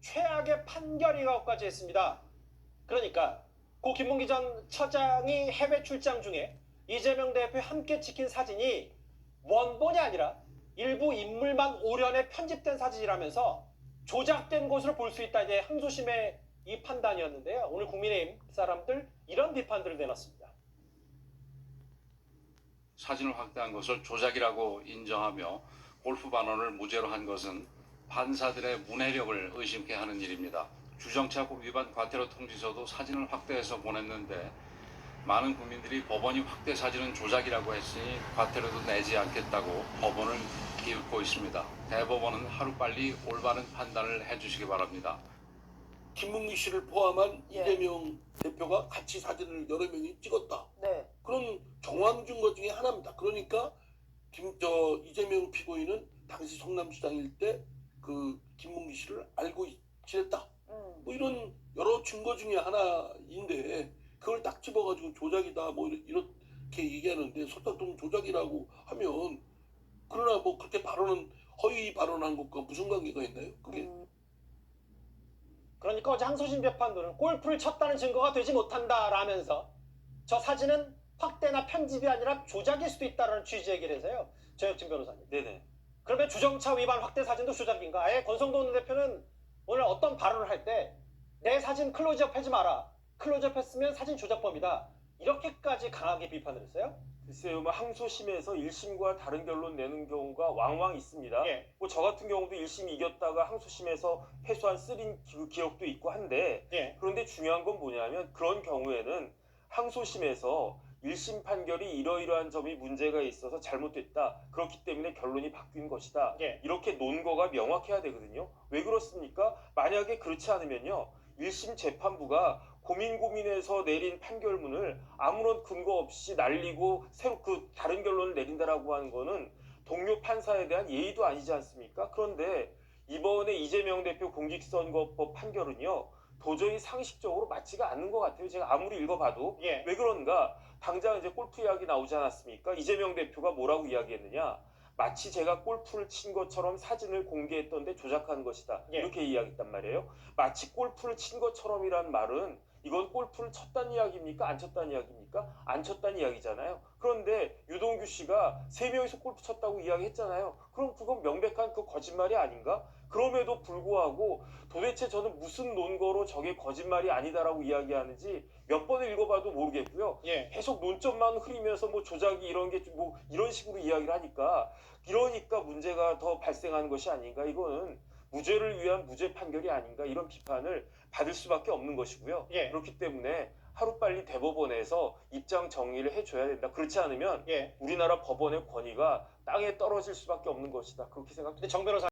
최악의 판결이라고까지 했습니다. 그러니까 고 김문기 전 처장이 해외 출장 중에 이재명 대표 함께 찍힌 사진이 원본이 아니라 일부 인물만 오련에 편집된 사진이라면서 조작된 것으로 볼 수 있다. 이제 항소심의 이 판단이었는데요. 오늘 국민의힘 사람들 이런 비판들을 내놨습니다. 사진을 확대한 것을 조작이라고 인정하며 골프 반원을 무죄로 한 것은 판사들의 문해력을 의심케 하는 일입니다. 주정차법 위반 과태료 통지서도 사진을 확대해서 보냈는데 많은 국민들이 법원이 확대 사진은 조작이라고 했으니 과태료도 내지 않겠다고 법원을 비웃고 있습니다. 대법원은 하루빨리 올바른 판단을 해주시기 바랍니다. 김문기 씨를 포함한 예. 이재명 대표가 같이 사진을 여러 명이 찍었다. 네. 그런 정황 증거 중에 하나입니다. 그러니까 김 저 이재명 피고인은 당시 성남시장일 때 그 김문기 씨를 알고 있- 지냈다. 음. 뭐 이런 여러 증거 중에 하나인데 그걸 딱 집어가지고 조작이다 뭐 이렇- 이렇게 얘기하는데 설탕동 조작이라고 하면 그러나 뭐 그렇게 발언은 허위 발언한 것과 무슨 관계가 있나요? 그게 음. 그러니까 어제 항소심 재판부는 골프를 쳤다는 증거가 되지 못한다라면서 저 사진은 확대나 편집이 아니라 조작일 수도 있다라는 취지 얘기를 해서요. 저혁진 변호사님. 네네. 그러면 주정차 위반 확대 사진도 조작인가? 아예 권성동 대표는 오늘 어떤 발언을 할 때 내 사진 클로즈업 하지 마라. 클로즈업 했으면 사진 조작범이다. 이렇게까지 강하게 비판을 했어요? 글쎄요, 뭐 항소심에서 1심과 다른 결론 내는 경우가 왕왕 있습니다. 예. 뭐저 같은 경우도 1심 이겼다가 항소심에서 패소한 쓰린 기- 기억도 있고 한데 예. 그런데 중요한 건 뭐냐면 그런 경우에는 항소심에서 1심 판결이 이러이러한 점이 문제가 있어서 잘못됐다. 그렇기 때문에 결론이 바뀐 것이다. 예. 이렇게 논거가 명확해야 되거든요. 왜 그렇습니까? 만약에 그렇지 않으면요. 1심 재판부가 고민 고민해서 내린 판결문을 아무런 근거 없이 날리고 새로 그 다른 결론을 내린다라고 하는 거는 동료 판사에 대한 예의도 아니지 않습니까? 그런데 이번에 이재명 대표 공직선거법 판결은요. 도저히 상식적으로 맞지가 않는 것 같아요. 제가 아무리 읽어봐도 예. 왜 그런가? 당장 이제 골프 이야기 나오지 않았습니까? 이재명 대표가 뭐라고 이야기했느냐? 마치 제가 골프를 친 것처럼 사진을 공개했던데 조작한 것이다. 예. 이렇게 이야기했단 말이에요. 마치 골프를 친 것처럼이란 말은 이건 골프를 쳤다는 이야기입니까? 안 쳤다는 이야기입 니까? 안 쳤다는 이야기잖아요. 그런데 유동규 씨가 세 명이서 골프 쳤다고 이야기했잖아요. 그럼 그건 명백한 그 거짓말이 아닌가? 그럼에도 불구하고 도대체 저는 무슨 논거로 저게 거짓말이 아니다라고 이야기하는지 몇 번을 읽어봐도 모르겠고요. 예. 계속 논점만 흐리면서 뭐 조작이 이런 게 뭐 이런 식으로 이야기를 하니까 이러니까 문제가 더 발생하는 것이 아닌가 이거는 무죄를 위한 무죄 판결이 아닌가 이런 비판을 받을 수밖에 없는 것이고요. 예. 그렇기 때문에 하루빨리 대법원에서 입장 정리를 해줘야 된다. 그렇지 않으면 예. 우리나라 법원의 권위가 땅에 떨어질 수밖에 없는 것이다. 그렇게 생각합니다. 근데 정 변호사